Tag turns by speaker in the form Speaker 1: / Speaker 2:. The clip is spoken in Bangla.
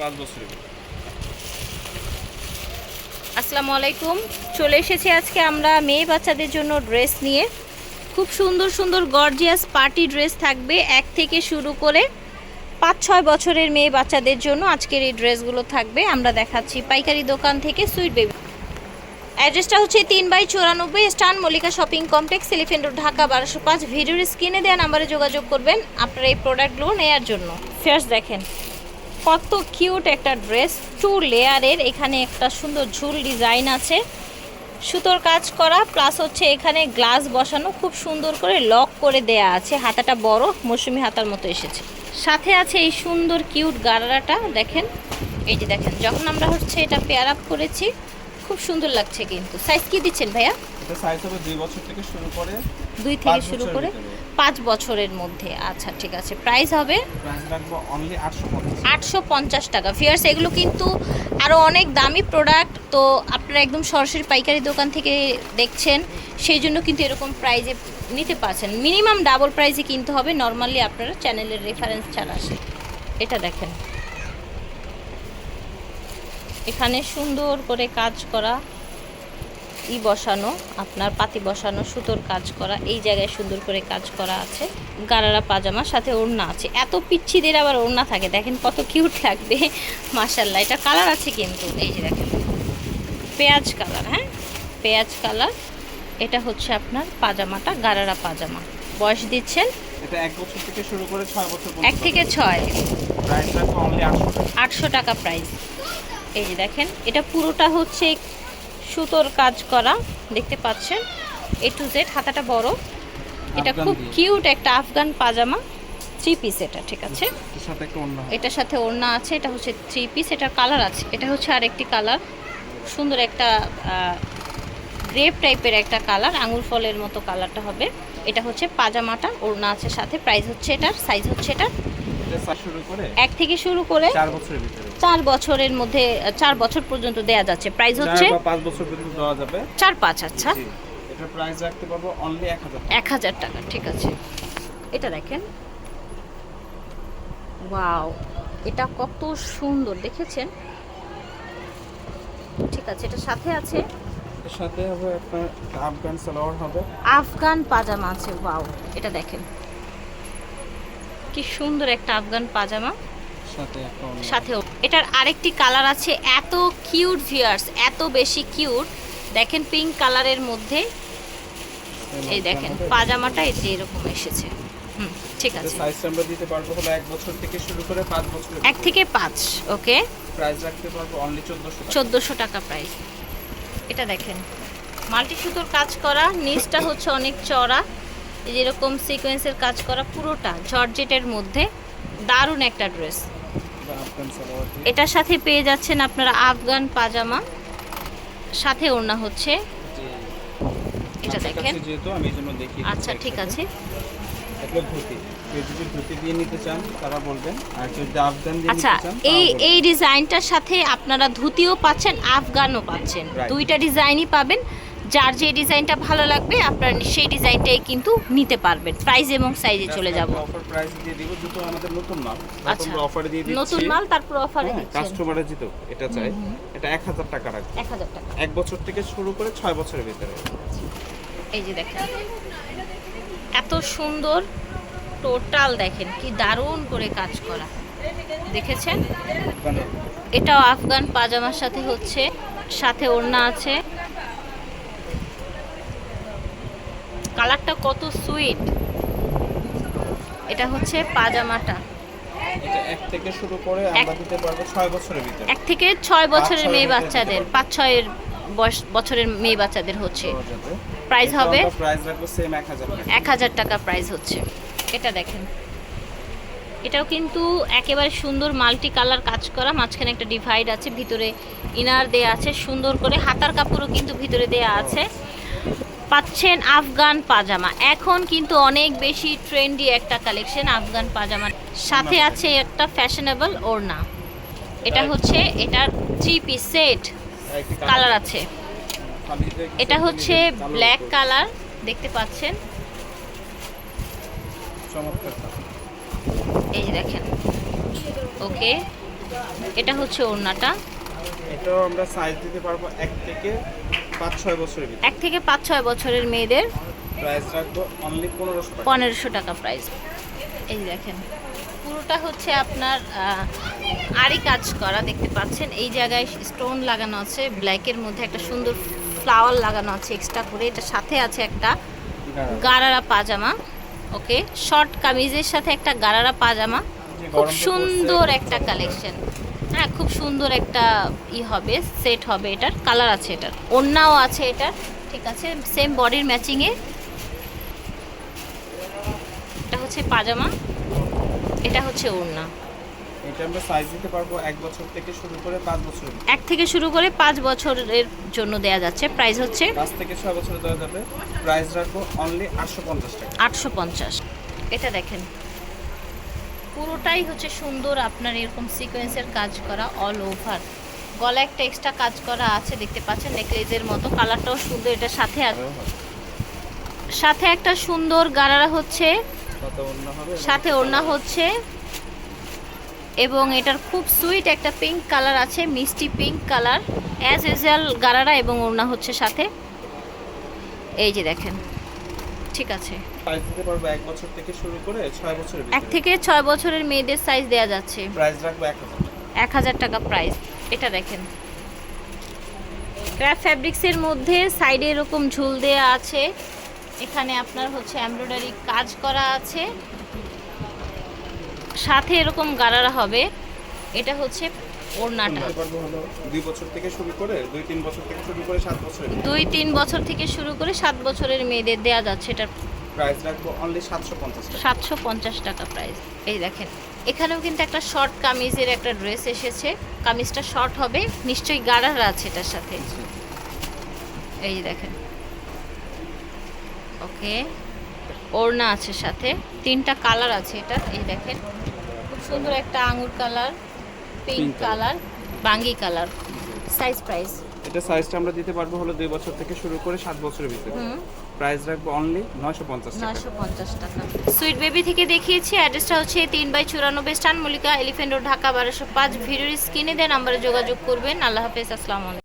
Speaker 1: পাঁচ বছরের
Speaker 2: আসসালামু আলাইকুম। চলে এসেছি আজকে আমরা মেয়ে বাচ্চাদের জন্য ড্রেস নিয়ে। খুব সুন্দর সুন্দর গর্জিয়াস পার্টি ড্রেস থাকবে এক থেকে শুরু করে পাঁচ, ছয় বছরের মেয়ে বাচ্চাদের জন্য আজকের এই ড্রেসগুলো থাকবে। আমরা দেখাচ্ছি পাইকারি দোকান থেকে সুইট বেবি। অ্যাড্রেসটা হচ্ছে তিন বাই চুরানব্বই স্টান Mallika shopping complex, elephant road, Dhaka বারোশো পাঁচ। ভিডিওর স্ক্রিনে দেওয়া নাম্বারে যোগাযোগ করবেন আপনারা এই প্রোডাক্টগুলো নেওয়ার জন্য। ফার্স্ট দেখেন কত কিউট একটা ড্রেস টু লেয়ারের এখানে একটা সুন্দর ঝুল ডিজাইন আছে। সুতোর কাজ করা প্লাস হচ্ছে এখানে গ্লাস বসানো খুব সুন্দর করে লক করে দেয়া আছে। হাতাটা বড় মৌসুমি হাতার মতো এসেছে। সাথে আছে এই সুন্দর কিউট গারারাটা দেখেন। এই যে দেখেন যখন আমরা হচ্ছে এটা পেয়ার আপ করেছি খুব সুন্দর লাগছে কিন্তু। সাইজ কি দিচ্ছেন ভাইয়া?
Speaker 1: এটা সাইজ হবে দুই বছর থেকে শুরু করে
Speaker 2: দুই থেকে শুরু করে। পাঁচ বছরের মধ্যে। আচ্ছা ঠিক আছে। প্রাইস হবে
Speaker 1: আটশো পঞ্চাশ
Speaker 2: টাকা। ফিয়ার্স এগুলো কিন্তু আরও অনেক দামি প্রোডাক্ট তো আপনারা একদম সরাসরি পাইকারি দোকান থেকে দেখছেন সেই জন্য কিন্তু এরকম প্রাইজে নিতে পারছেন। মিনিমাম ডাবল প্রাইজে কিনতে হবে। নর্মালি আপনারা চ্যানেলের রেফারেন্স ছাড়া আসে। এটা দেখেন। এখানে সুন্দর করে কাজ করা। ই বসানো আপনার পাতি বসানো সুতোর কাজ করা এই জায়গায় সুন্দর করে কাজ করা আছে। গারারা পাজামা সাথে ওড়না আছে। এত পিচ্ছিদের আবার ওড়না থাকে দেখেন কত কিউট লাগবে। মাশাল্লাহ এটা কালার আছে কিন্তু এই যে দেখেন। পেঁয়াজ কালার হ্যাঁ? পেঁয়াজ কালার এটা হচ্ছে আপনার পাজামাটা গারারা পাজামা। বয়স দিচ্ছেন?
Speaker 1: এক থেকে ছয় আটশো টাকা।
Speaker 2: প্রাইস এই যে দেখেন এটা পুরোটা হচ্ছে সুতোর কাজ করা দেখতে পাচ্ছেন? এ টু জেড হাতাটা বড়। এটা খুব কিউট একটা আফগান পাজামা। থ্রি পিস এটা ঠিক আছে? এটার সাথে ওড়না আছে এটা হচ্ছে থ্রি পিস এটার কালার আছে। এটা হচ্ছে আরেকটি কালার সুন্দর একটা গ্রেপ টাইপের একটা কালার আঙুর ফলের মতো কালারটা হবে। এটা হচ্ছে পাজামাটা ওড়না আছে সাথে। প্রাইস হচ্ছে এটার সাইজ হচ্ছে এটা এক থেকে শুরু করে
Speaker 1: চার বছরের ভিতরে।
Speaker 2: চার বছরের মধ্যে চার বছর পর্যন্ত দেয়া যাচ্ছে। প্রাইস হচ্ছে
Speaker 1: চার পাঁচ বছর পর্যন্ত দেওয়া যাবে।
Speaker 2: চার পাঁচ আচ্ছা।
Speaker 1: জি। এটার প্রাইস রাখতে পারব অনলি এক হাজার
Speaker 2: এক হাজার টাকা ঠিক আছে। এটা দেখেন। ওয়াও এটা কত সুন্দর দেখেছেন? ঠিক আছে এটা সাথে আছে?
Speaker 1: সাথে হবে আপনার আফগান সালোয়ার হবে।
Speaker 2: আফগান পাজামা আছে ওয়াও এটা দেখেন। কি সুন্দর একটা আফগান পাজামা।
Speaker 1: সাথে একটা অন্য
Speaker 2: সাথে এটার আরেকটি কালার আছে এত কিউট ভিউয়ার্স এত বেশি কিউট দেখেন পিঙ্ক কালারের মধ্যে এই দেখেন পাজামাটা এই যে এরকম এসেছে। হুম ঠিক আছে।
Speaker 1: সাইজ আমরা দিতে পারব হলো এক বছর থেকে শুরু করে পাঁচ বছর
Speaker 2: এক থেকে পাঁচ ওকে?
Speaker 1: প্রাইস রাখতে পারব অনলি চোদ্দশো
Speaker 2: চোদ্দোশো টাকা প্রাইস এটা দেখেন মাল্টি সুতোর কাজ করা নিচটা হচ্ছে অনেক চড়া এই যেরকম সিকোয়েন্সের কাজ করা পুরোটা জর্জেটের মধ্যে। দারুণ একটা ড্রেস এটার সাথে পেয়ে যাচ্ছেন আপনারা আফগান পাজামা। সাথে ওড়না হচ্ছে। এটা দেখেন। আচ্ছা ঠিক আছে। আচ্ছা এই এই ডিজাইনটার সাথে আপনারা ধুতিও পাচ্ছেন আফগানও পাচ্ছেন। দুইটা ডিজাইনই পাবেন। যার যে ডিজাইনটা ভালো লাগবে আপনার সেই ডিজাইনটাই কিন্তু নিতে পারবেন। প্রাইস এবং সাইজে চলে যাব।
Speaker 1: অফার প্রাইস দিয়ে দিব যেহেতু আমাদের নতুন মাল।
Speaker 2: আচ্ছা।
Speaker 1: অফার দিয়ে দিচ্ছি।
Speaker 2: নতুন মাল তারপর অফারে দিচ্ছেন।
Speaker 1: কাস্টমারে যেহেতু এটা চাই এটা এক হাজার টাকা রাখবে।
Speaker 2: এক হাজার টাকা।
Speaker 1: এক বছর থেকে শুরু করে ছয় বছরের ভিতরে।
Speaker 2: এই যে দেখেন এত সুন্দর টোটাল দেখেন কি দারুণ করে কাজ করা। দেখেছেন? এটাও আফগান পাজামার সাথে হচ্ছে সাথে ওড়না আছে। কালারটা কত সুইট। এটা হচ্ছে পাজামাটা।
Speaker 1: এক থেকে শুরু করে আমরা দিতে পারব ছয় বছরের ভিতরে।
Speaker 2: এক থেকে ছয় বছরের মেয়ে বাচ্চাদের পাঁচ ছয়ের বয়স বছরের মেয়ে বাচ্চাদের হচ্ছে। প্রাইস হবে?
Speaker 1: প্রাইস রাখব সেম এক হাজার টাকা।
Speaker 2: প্রাইস হচ্ছে। এটা দেখেন। এটাও কিন্তু একেবারে সুন্দর মাল্টি কালার কাজ করা। মাঝখানে একটা ডিভাইড আছে ভিতরে ইনার দেয়া আছে সুন্দর করে হাতার কাপড়ও কিন্তু ভিতরে দেয়া আছে। পাচ্ছেন আফগান পাজামা। এখন কিন্তু অনেক বেশি ট্রেন্ডি একটা কালেকশন আফগান পাজামা। সাথে আছে একটা ফ্যাশনেবল ওড়না। এটা হচ্ছে এটার থ্রি পিস সেট কালার। আছে। এটা হচ্ছে ব্ল্যাক কালার দেখতে পাচ্ছেন? এই দেখেন। ওকে এটা হচ্ছে ওড়নাটা।
Speaker 1: এটাও আমরা সাইজ দিতে পারব এক থেকে পাঁচ ছয় বছরের
Speaker 2: এক থেকে পাঁচ ছয় বছরের মেয়েদের
Speaker 1: প্রাইস রাখব অনলি পনেরোশো টাকা।
Speaker 2: পনেরোশো টাকা প্রাইস এই দেখেন পুরোটা হচ্ছে আপনার আহ, আরি কাজ করা দেখতে পাচ্ছেন। এই জায়গায় স্টোন লাগানো আছে ব্ল্যাকের মধ্যে একটা সুন্দর ফ্লাওয়ার লাগানো আছে এক্সট্রা করে। এটা সাথে আছে একটা গারারা পাজামা ওকে শর্ট কামিজের সাথে একটা গারারা পাজামা। খুব সুন্দর একটা কালেকশন হ্যাঁ খুব সুন্দর একটা ই হবে সেট হবে এটার কালার আছে এটার। ওড়নাও আছে এটার ঠিক আছে সেম বডির ম্যাচিংয়ে এটা হচ্ছে পাজামা এটা হচ্ছে ওড়না।
Speaker 1: এটা আমরা সাইজ দিতে পারব এক বছর থেকে শুরু করে পাঁচ বছরের ভিতরে।
Speaker 2: এক থেকে শুরু করে পাঁচ বছরের জন্য দেয়া যাচ্ছে প্রাইস হচ্ছে
Speaker 1: পাঁচ থেকে ছয় বছর দেওয়া যাবে। প্রাইস রাখব অনলি আটশো পঞ্চাশ টাকা।
Speaker 2: আটশো পঞ্চাশ। এটা দেখেন পুরোটাই হচ্ছে সুন্দর আপনার এরকম সিকোয়েন্সের কাজ করা অল ওভার গলা একটা এক্সট্রা কাজ করা আছে দেখতে পাচ্ছেন নেকলেজের মতো। কালারটাও সুন্দর এটার সাথে আর- সাথে একটা সুন্দর গারারা হচ্ছে। সাথে ওড়না হচ্ছে। এবং এটার খুব সুইট একটা পিঙ্ক কালার আছে মিষ্টি pink colour as usual gharara এবং ওড়না হচ্ছে সাথে। এই যে দেখেন। ঠিক আছে।
Speaker 1: সাইজ দিতে পারব এক বছর থেকে শুরু করে ছয় বছরের
Speaker 2: এক
Speaker 1: ভিতরে।
Speaker 2: থেকে ছয় বছরের মেয়েদের সাইজ দেওয়া যাচ্ছে।
Speaker 1: প্রাইস রাখব এক হাজার
Speaker 2: এক হাজার টাকা প্রাইস এটা দেখেন। ক্র্যাপ ফ্যাব্রিক্সের মধ্যে সাইডে এরকম ঝুল দেয়া আছে। এখানে আপনার হচ্ছে এমব্রয়ডারি কাজ করা আছে। সাথে এরকম গারারা হবে। এটা হচ্ছে ওড়নাটা।
Speaker 1: দুই বছর থেকে শুরু করে দুই তিন বছর থেকে শুরু করে সাত বছরের
Speaker 2: দুই তিন বছর থেকে শুরু করে সাত বছরের মেয়েদের দেয়া যাচ্ছে এটার
Speaker 1: প্রাইস রাখব অনলি সাতশো পঞ্চাশ টাকা।
Speaker 2: সাতশো পঞ্চাশ টাকা প্রাইস এই দেখেন এখানেও কিন্তু একটা শর্ট কামিজের একটা ড্রেস এসেছে। কামিজটা শর্ট হবে নিশ্চয়ই গাড়ার আছে এটার সাথে। এই দেখেন। ওকে ওড়না আছে সাথে। তিনটা কালার আছে এটা এই দেখেন। খুব সুন্দর একটা আঙুর কালার পিঙ্ক কালার বাঙ্গি কালার সাইজ প্রাইস
Speaker 1: এটা সাইজটা আমরা দিতে পারব হলো দুই বছর থেকে শুরু করে সাত বছরের ভিতরে। প্রাইস রাখব অনলি নয়শো পঞ্চাশ
Speaker 2: নয়শো পঞ্চাশ টাকা। সুইট বেবি থেকে দেখিয়েছি অ্যাড্রেসটা হচ্ছে তিন বাই চুরানব্বই স্টান মল্লিকা এলিফেন্ট রোড ঢাকা বারোশো পাঁচ। ভিডিওর স্ক্রিনে দেন নাম্বারে যোগাযোগ করবেন। আল্লাহ হাফেজ আসসালামু আলাইকুম।